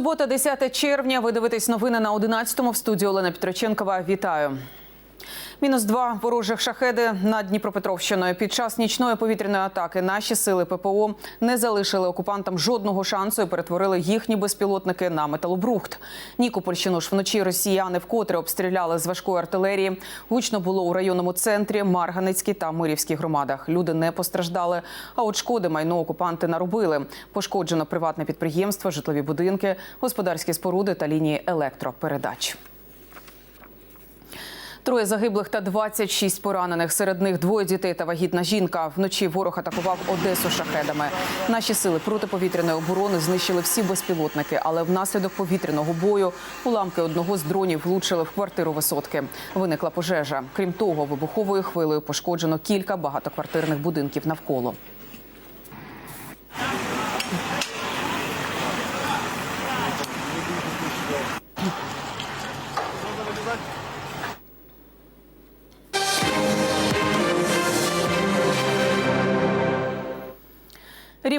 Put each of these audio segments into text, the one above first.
Субота, 10 червня. Ви дивитесь новини на 11-му в студії Олена Петроченкова. Вітаю. Мінус два ворожих шахеди над Дніпропетровщиною. Під час нічної повітряної атаки наші сили ППО не залишили окупантам жодного шансу і перетворили їхні безпілотники на металобрухт. Нікопольщину ж вночі росіяни вкотре обстріляли з важкої артилерії. Гучно було у районному центрі, Марганецькій та Мирівській громадах. Люди не постраждали, а от шкоди майно окупанти наробили. Пошкоджено приватне підприємство, житлові будинки, господарські споруди та лінії електропередач. Троє загиблих та 26 поранених. Серед них двоє дітей та вагітна жінка. Вночі ворог атакував Одесу шахедами. Наші сили протиповітряної оборони знищили всі безпілотники, але внаслідок повітряного бою уламки одного з дронів влучили в квартиру висотки. Виникла пожежа. Крім того, вибуховою хвилею пошкоджено кілька багатоквартирних будинків навколо.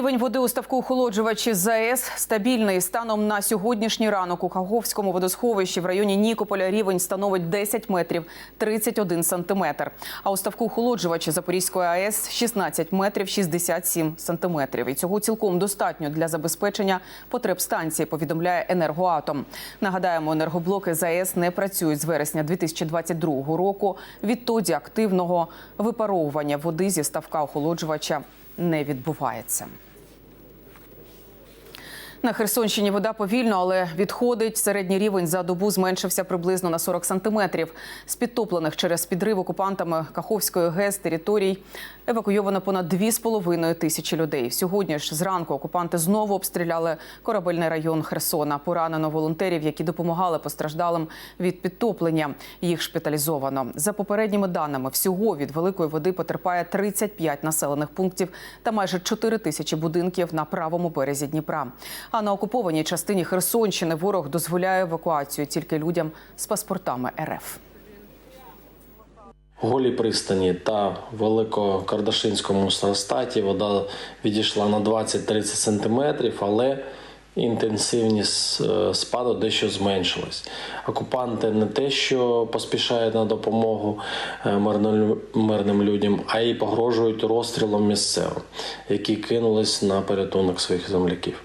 Рівень води у ставку охолоджувачі ЗАЕС стабільний. Станом на сьогоднішній ранок у Каговському водосховищі в районі Нікополя рівень становить 10 метрів 31 сантиметр. А у ставку охолоджувачі Запорізької АЕС 16 метрів 67 сантиметрів. І цього цілком достатньо для забезпечення потреб станції, повідомляє енергоатом. Нагадаємо, енергоблоки ЗАЕС не працюють з вересня 2022 року. Відтоді активного випаровування води зі ставка охолоджувача не відбувається. На Херсонщині вода повільно, але відходить. Середній рівень за добу зменшився приблизно на 40 сантиметрів. З підтоплених через підрив окупантами Каховської ГЕС територій евакуйовано понад 2,5 тисячі людей. Сьогодні ж зранку окупанти знову обстріляли корабельний район Херсона. Поранено волонтерів, які допомагали постраждалим від підтоплення. Їх шпиталізовано. За попередніми даними, всього від великої води потерпає 35 населених пунктів та майже 4 тисячі будинків на правому березі Дніпра. А на окупованій частині Херсонщини ворог дозволяє евакуацію тільки людям з паспортами РФ. Голій пристані та Великокардашинському статі вода відійшла на 20-30 см, але інтенсивність е, спаду дещо зменшилась. Окупанти не те, що поспішають на допомогу е, мирним людям, а й погрожують розстрілом місцевим, які кинулись на порятунок своїх земляків.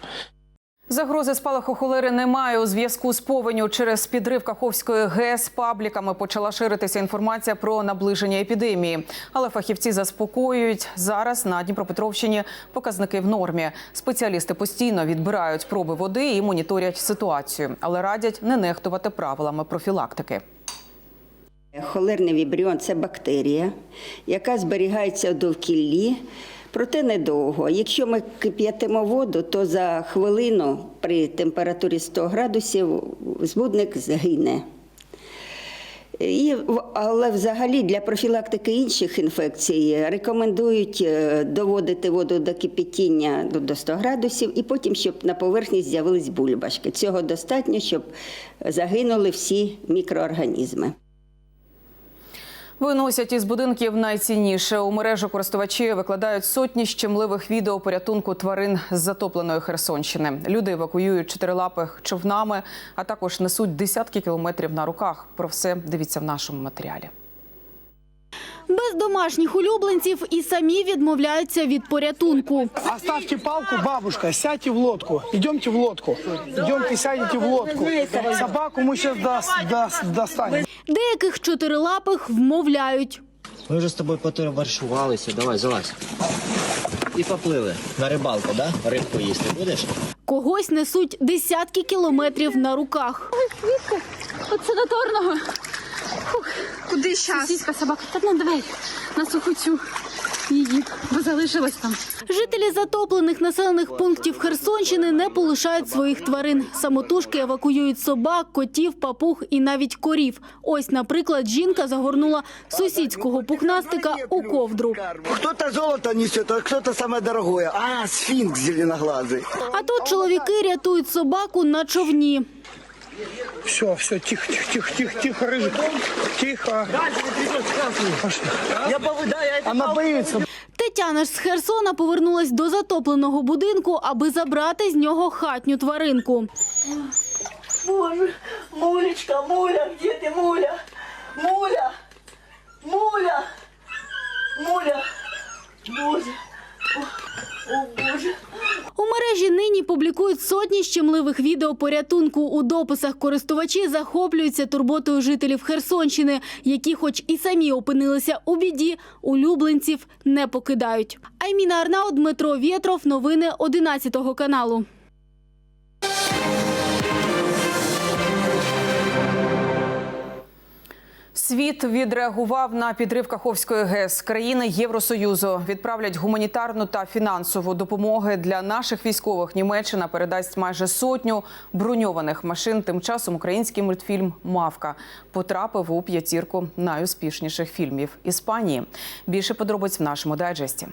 Загрози спалаху холери немає у зв'язку з повеню через підрив Каховської ГЕС. Пабліками почала ширитися інформація про наближення епідемії. Але фахівці заспокоюють зараз на Дніпропетровщині показники в нормі. Спеціалісти постійно відбирають проби води і моніторять ситуацію, але радять не нехтувати правилами профілактики. Холерний вібріон це бактерія, яка зберігається в довкіллі, проте недовго. Якщо ми кип'ятимо воду, то за хвилину при температурі 100 градусів збудник згине. І, але взагалі для профілактики інших інфекцій рекомендують е, доводити воду до кипятіння до- до 100 градусів і потім, щоб на поверхні з'явились бульбашки. Цього достатньо, щоб загинули всі мікроорганізми. Виносять із будинків найцінніше. У мережу користувачі викладають сотні щемливих відео порятунку тварин з затопленої Херсонщини. Люди евакуюють чотирилапих човнами, а також несуть десятки кілометрів на руках. Про все дивіться в нашому матеріалі. Без домашніх улюбленців і самі відмовляються від порятунку. Оставьте палку, бабушка, сядьте в лодку. Идемте в лодку. Идемте, сядете в лодку. Собаку мы сейчас достанем. Деяких чотирилапих вмовляють. Ми вже з тобою потоваришувалися. Давай, залазь. І поплили. На рибалку, да? Рибку їсти будеш? Когось несуть десятки кілометрів на руках. От санаторного. Фух, куди зараз? Сусідка собака. Та ну давай на суху цю її, бо залишилась там. Жителі затоплених населених пунктів Херсонщини не полишають своїх тварин. Самотужки евакуюють собак, котів, папуг і навіть корів. Ось, наприклад, жінка загорнула сусідського пухнастика у ковдру. Кто-то золото несет, а кто-то самое дорогое. А, сфинкс зеленоглазый. А тут чоловіки рятують собаку на човні. Все, все, тихо, тихо, тихо, тихо, тихо, рыжик. Тихо. Пошли. Я повыдаю, Она боится. Та Тетяна ж з Херсона повернулась до затопленого будинку, аби забрати з нього хатню тваринку. Боже, Мулечка, Муля, где ты, Муля? Муля, Муля, Муля, Боже, о, о Боже. У мережі нині публікують сотні щемливих відео порятунку. У дописах користувачі захоплюються турботою жителів Херсонщини, які, хоч і самі опинилися у біді, улюбленців не покидають. Айміна Арнау, Дмитро Вєтров. Новини 11 каналу. Світ відреагував на підрив Каховської ГЕС. Країни Євросоюзу відправлять гуманітарну та фінансову допомоги для наших військових. Німеччина передасть майже сотню броньованих машин. Тим часом український мультфільм Мавка потрапив у п'ятірку найуспішніших фільмів Іспанії. Більше подробиць в нашому дайджесті.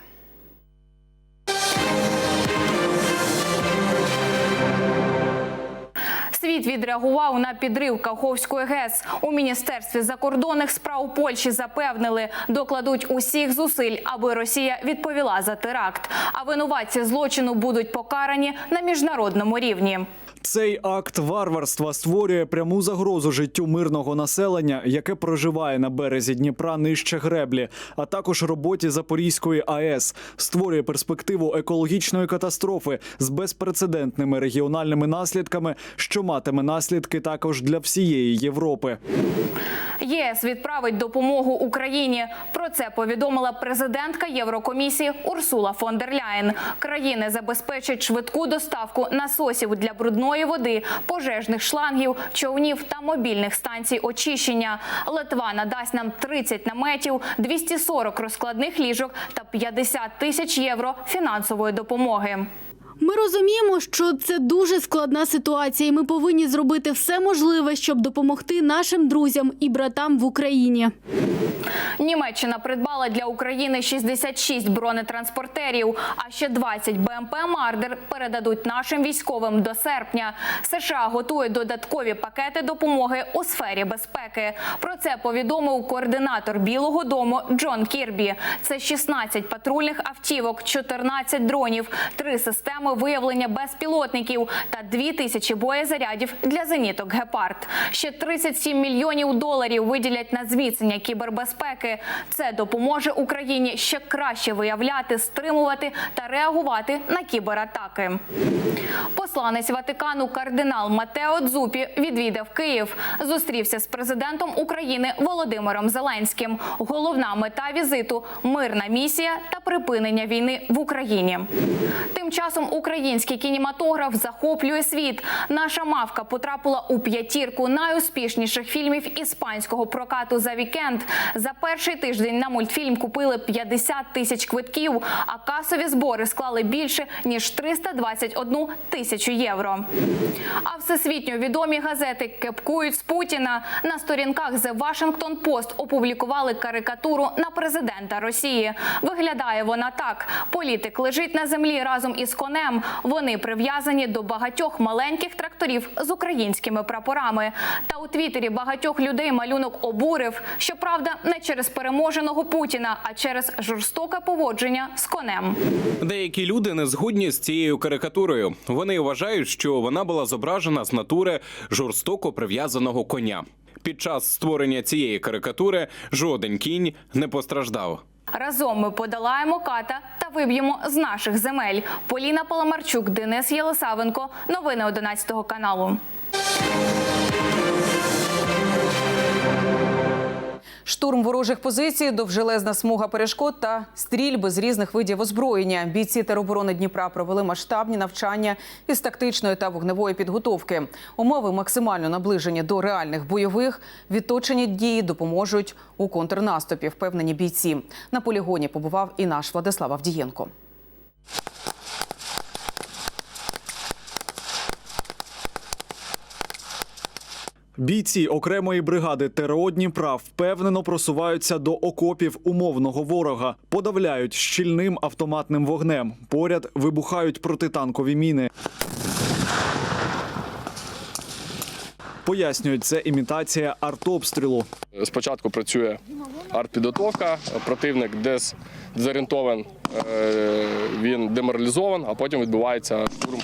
Світ відреагував на підрив Каховської ГЕС. У міністерстві закордонних справ Польщі запевнили, докладуть усіх зусиль, аби Росія відповіла за теракт. А винуватці злочину будуть покарані на міжнародному рівні. Цей акт варварства створює пряму загрозу життю мирного населення, яке проживає на березі Дніпра нижче греблі, а також роботі Запорізької АЕС, створює перспективу екологічної катастрофи з безпрецедентними регіональними наслідками, що матиме наслідки також для всієї Європи. ЄС відправить допомогу Україні. Про це повідомила президентка Єврокомісії Урсула фон дер Ляєн. Країни забезпечать швидку доставку насосів для брудної води, пожежних шлангів, човнів та мобільних станцій очищення. Литва надасть нам 30 наметів, 240 розкладних ліжок та 50 тисяч євро фінансової допомоги. Ми розуміємо, що це дуже складна ситуація, і ми повинні зробити все можливе, щоб допомогти нашим друзям і братам в Україні. Німеччина придбала для України 66 бронетранспортерів, а ще 20 БМП Мардер передадуть нашим військовим до серпня. США готує додаткові пакети допомоги у сфері безпеки. Про це повідомив координатор Білого Дому Джон Кірбі. Це 16 патрульних автівок, 14 дронів, три системи виявлення безпілотників та 2 тисячі боєзарядів для зеніток Гепард. Ще 37 мільйонів доларів виділять на зміцнення кібербезпеки. Це допоможе Україні ще краще виявляти, стримувати та реагувати на кібератаки. Посланець Ватикану кардинал Матео Дзупі відвідав Київ. Зустрівся з президентом України Володимиром Зеленським. Головна мета візиту мирна місія та припинення війни в Україні. Тим часом український кінематограф захоплює світ. Наша мавка потрапила у п'ятірку найуспішніших фільмів іспанського прокату за вікенд. За перший тиждень на мультфільм купили 50 тисяч квитків, а касові збори склали більше ніж 321 тисячу євро. А всесвітньо відомі газети кепкують з Путіна. На сторінках The Washington Post опублікували карикатуру на президента Росії. Виглядає вона так: політик лежить на землі разом із конем. Вони прив'язані до багатьох маленьких тракторів з українськими прапорами. Та у твіттері багатьох людей малюнок обурив. Щоправда, не через переможеного Путіна, а через жорстоке поводження з конем. Деякі люди не згодні з цією карикатурою. Вони вважають, що вона була зображена з натури жорстоко прив'язаного коня. Під час створення цієї карикатури жоден кінь не постраждав. Разом ми подолаємо ката та виб'ємо з наших земель. Поліна Паламарчук, Денис Єлисавенко. Новини 11 каналу. Штурм ворожих позицій, довжелезна смуга перешкод та стрільби з різних видів озброєння. Бійці тероборони Дніпра провели масштабні навчання із тактичної та вогневої підготовки. Умови максимально наближені до реальних бойових. Відточені дії допоможуть у контрнаступі. Впевнені бійці. На полігоні побував і наш Владислав Авдієнко. Бійці окремої бригади ТРО Дніпра впевнено просуваються до окопів умовного ворога, подавляють щільним автоматним вогнем. Поряд вибухають протитанкові міни. Пояснюють, це імітація артобстрілу. Спочатку працює артпідготовка, противник дезорієнтований, е, він деморалізований, а потім відбувається штурм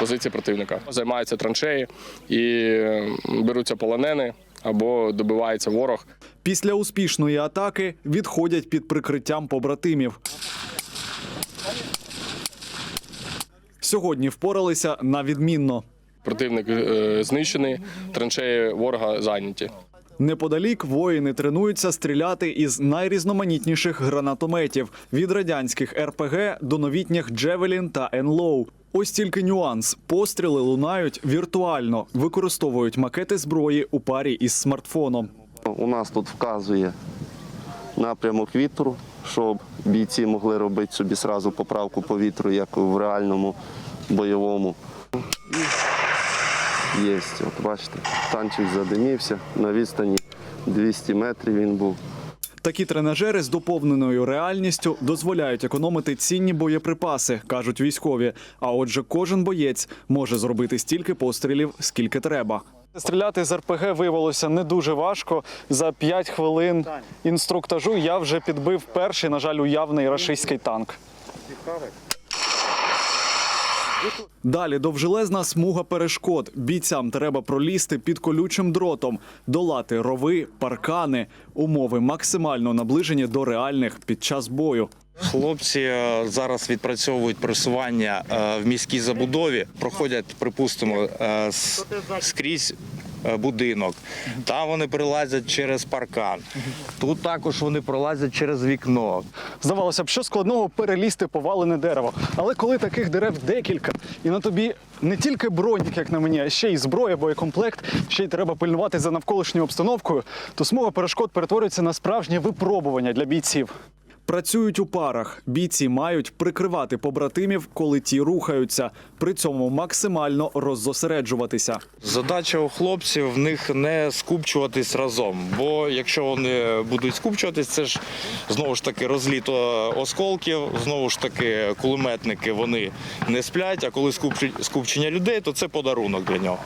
позиції противника. Займаються траншеї і беруться полонени або добивається ворог. Після успішної атаки відходять під прикриттям побратимів. Сьогодні впоралися на відмінно. Противник е, знищений, траншеї ворога зайняті. Неподалік воїни тренуються стріляти із найрізноманітніших гранатометів від радянських РПГ до новітніх Джевелін та Енлоу. Ось тільки нюанс: постріли лунають віртуально, використовують макети зброї у парі із смартфоном. У нас тут вказує напрямок вітру, щоб бійці могли робити собі сразу поправку по вітру, як в реальному бойовому. І Є, от бачите, танчик задимівся, на відстані 200 метрів він був. Такі тренажери з доповненою реальністю дозволяють економити цінні боєприпаси, кажуть військові. А отже, кожен боєць може зробити стільки пострілів, скільки треба. Стріляти з РПГ виявилося не дуже важко. За 5 хвилин інструктажу я вже підбив перший, на жаль, уявний рашистський танк. Далі довжелезна смуга перешкод. Бійцям треба пролізти під колючим дротом, долати рови, паркани. Умови максимально наближені до реальних під час бою. Хлопці е, зараз відпрацьовують просування е, в міській забудові, проходять, припустимо, е, скрізь будинок. Там вони прилазять через паркан. Тут також вони пролазять через вікно. Здавалося б, що складного перелізти повалене дерево. Але коли таких дерев декілька, і на тобі не тільки бронік, як на мені, а ще й зброя, боєкомплект, ще й треба пильнувати за навколишньою обстановкою, то смуга перешкод перетворюється на справжнє випробування для бійців. Працюють у парах. Бійці мають прикривати побратимів, коли ті рухаються, при цьому максимально роззосереджуватися. Задача у хлопців в них не скупчуватись разом. Бо якщо вони будуть скупчуватись, це ж знову ж таки розліто осколків, знову ж таки кулеметники вони не сплять. А коли скупчення людей, то це подарунок для нього.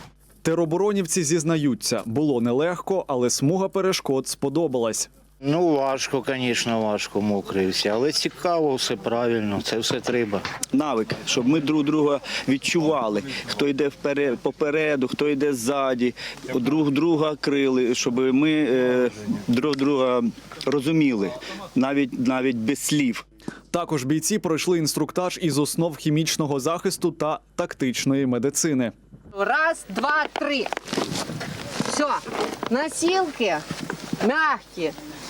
Тероборонівці зізнаються, було нелегко, але смуга перешкод сподобалась. Ну, важко, звісно, важко, мокрий всі, але цікаво, все правильно, це все треба. Навик, щоб ми друг друга відчували, хто йде вперед, попереду, хто йде ззаді, друг друга крили, щоб ми е, друг друга розуміли, навіть навіть без слів. Також бійці пройшли інструктаж із основ хімічного захисту та тактичної медицини. Раз, два, три. Все. Носилки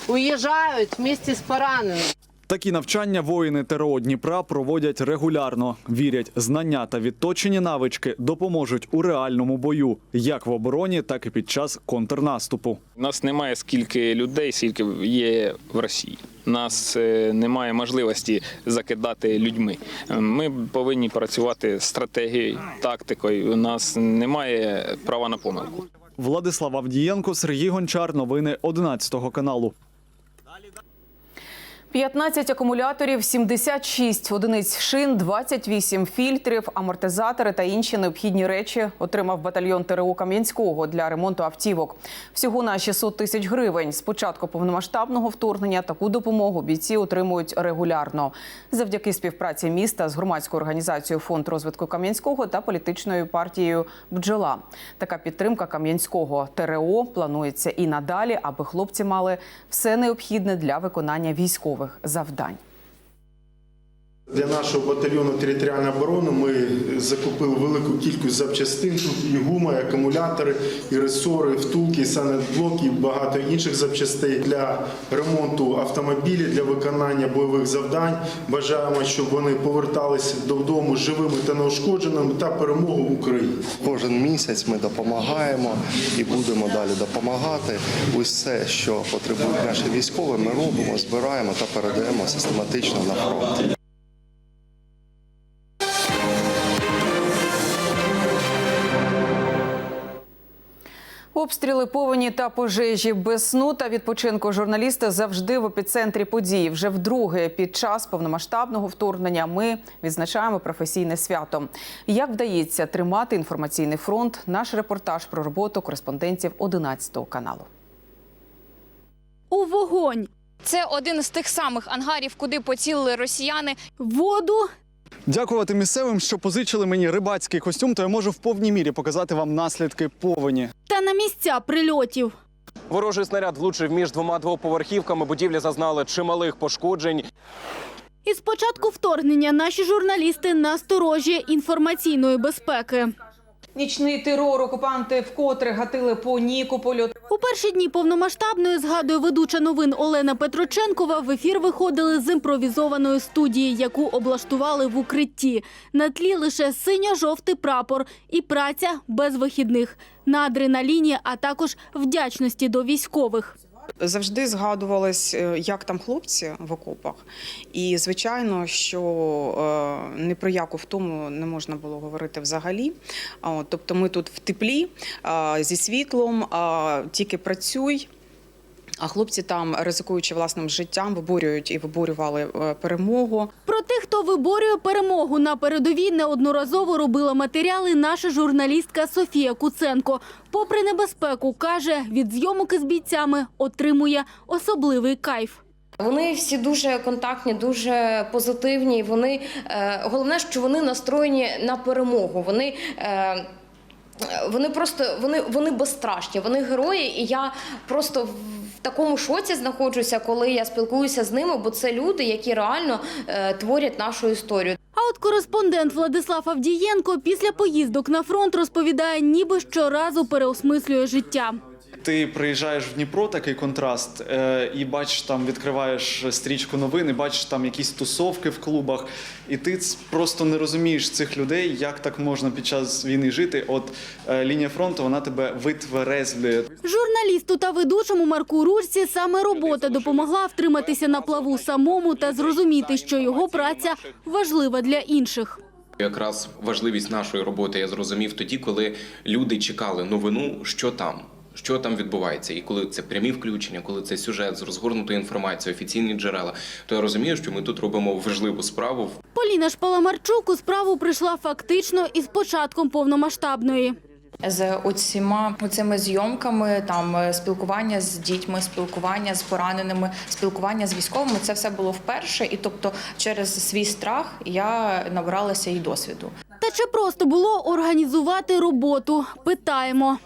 мягкие уезжают вместе с пораненным. Такі навчання воїни ТРО Дніпра проводять регулярно. Вірять, знання та відточені навички допоможуть у реальному бою, як в обороні, так і під час контрнаступу. У нас немає скільки людей, скільки є в Росії. У нас е, немає можливості закидати людьми. Ми повинні працювати стратегією, тактикою. У нас немає права на помилку. Владислав Авдієнко, Сергій Гончар. Новини 11 каналу. Kalidad. 15 акумуляторів, 76 одиниць шин, 28 фільтрів, амортизатори та інші необхідні речі отримав батальйон ТРО Кам'янського для ремонту автівок. Всього на 600 тисяч гривень. З початку повномасштабного вторгнення таку допомогу бійці отримують регулярно. Завдяки співпраці міста з громадською організацією Фонд розвитку Кам'янського та політичною партією Бджола. Така підтримка Кам'янського ТРО планується і надалі, аби хлопці мали все необхідне для виконання військових завдань. Для нашого батальйону територіальної оборони ми закупили велику кількість запчастин. Тут і гума, і акумулятори, і ресори, і втулки, і санетблоки, і багато інших запчастей для ремонту автомобілів, для виконання бойових завдань. Бажаємо, щоб вони поверталися додому живими та неушкодженими та перемогу Україні. Кожен місяць ми допомагаємо і будемо далі допомагати. Усе, що потребують наші військові, ми робимо, збираємо та передаємо систематично на фронт. Обстріли, повені та пожежі без сну та відпочинку журналісти завжди в епіцентрі подій. Вже вдруге під час повномасштабного вторгнення ми відзначаємо професійне свято. Як вдається тримати інформаційний фронт? Наш репортаж про роботу кореспондентів 11 каналу. У вогонь, Це один з тих самих ангарів, куди поцілили росіяни. воду Дякувати місцевим, що позичили мені рибацький костюм, то я можу в повній мірі показати вам наслідки повені. та на місця прильотів. Ворожий снаряд влучив між двома двоповерхівками. Будівлі зазнали чималих пошкоджень. Із початку вторгнення наші журналісти на сторожі інформаційної безпеки. Нічний терор окупанти вкотре гатили по Нікополю. У перші дні повномасштабної, згадує ведуча новин Олена Петроченкова, в ефір виходили з імпровізованої студії, яку облаштували в укритті. На тлі лише синьо-жовтий прапор і праця без вихідних. На адреналіні, а також вдячності до військових. Завжди згадувалось, е, як там хлопці в окопах, і звичайно, що е, ні про яку втому не можна було говорити взагалі. Тобто, ми тут в теплі зі світлом, тільки працюй. А хлопці там, ризикуючи власним життям, виборюють і виборювали е, перемогу. Про тих, хто виборює перемогу на передовій, неодноразово робила матеріали наша журналістка Софія Куценко. Попри небезпеку, каже, від зйомок із бійцями отримує особливий кайф. Вони всі дуже контактні, дуже позитивні. Вони е, головне, що вони настроєні на перемогу. Вони е, вони просто вони, вони безстрашні, вони герої, і я просто такому шоці знаходжуся, коли я спілкуюся з ними, бо це люди, які реально е, творять нашу історію. А от кореспондент Владислав Авдієнко після поїздок на фронт розповідає, ніби щоразу переосмислює життя. Ти приїжджаєш в Дніпро, такий контраст, е, і бачиш там, відкриваєш стрічку новин, і бачиш там якісь тусовки в клубах, і ти просто не розумієш цих людей, як так можна під час війни жити. От е, лінія фронту вона тебе витверезлює. Журналісту та ведучому Марку Ручці саме робота допомогла втриматися на плаву самому та зрозуміти, що його праця важлива для інших. Якраз важливість нашої роботи я зрозумів тоді, коли люди чекали новину, що там. Що там відбувається, і коли це прямі включення, коли це сюжет з розгорнутою інформацією, офіційні джерела, то я розумію, що ми тут робимо важливу справу. Поліна Шпаламарчук у справу прийшла фактично із початком повномасштабної. З усіма цими зйомками, там е, спілкування з дітьми, спілкування з пораненими, спілкування з військовими це все було вперше. І тобто, через свій страх я набралася і досвіду. Та чи просто було організувати роботу? Питаємо.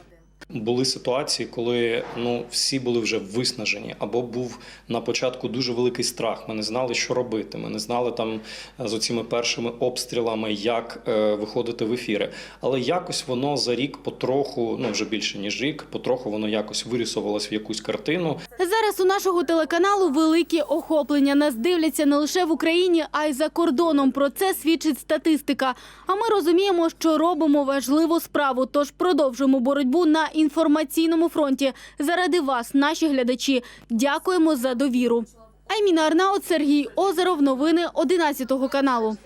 Були ситуації, коли ну всі були вже виснажені, або був на початку дуже великий страх. Ми не знали, що робити. Ми не знали там е, з оціми першими обстрілами, як е, виходити в ефіри. Але якось воно за рік потроху, ну вже більше ніж рік, потроху воно якось вирісувалось в якусь картину. Зараз у нашого телеканалу великі охоплення. Нас дивляться не лише в Україні, а й за кордоном. Про це свідчить статистика. А ми розуміємо, що робимо важливу справу. Тож продовжуємо боротьбу на інформаційному фронті. Заради вас, наші глядачі. Дякуємо за довіру. Айміна Арнаут, Сергій Озеров. Новини 11 каналу.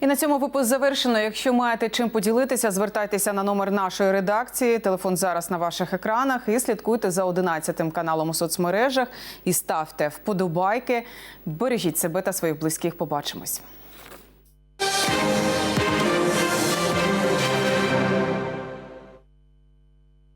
І на цьому випуск завершено. Якщо маєте чим поділитися, звертайтеся на номер нашої редакції. Телефон зараз на ваших екранах. І слідкуйте за 11 каналом у соцмережах і ставте вподобайки. Бережіть себе та своїх близьких. Побачимось.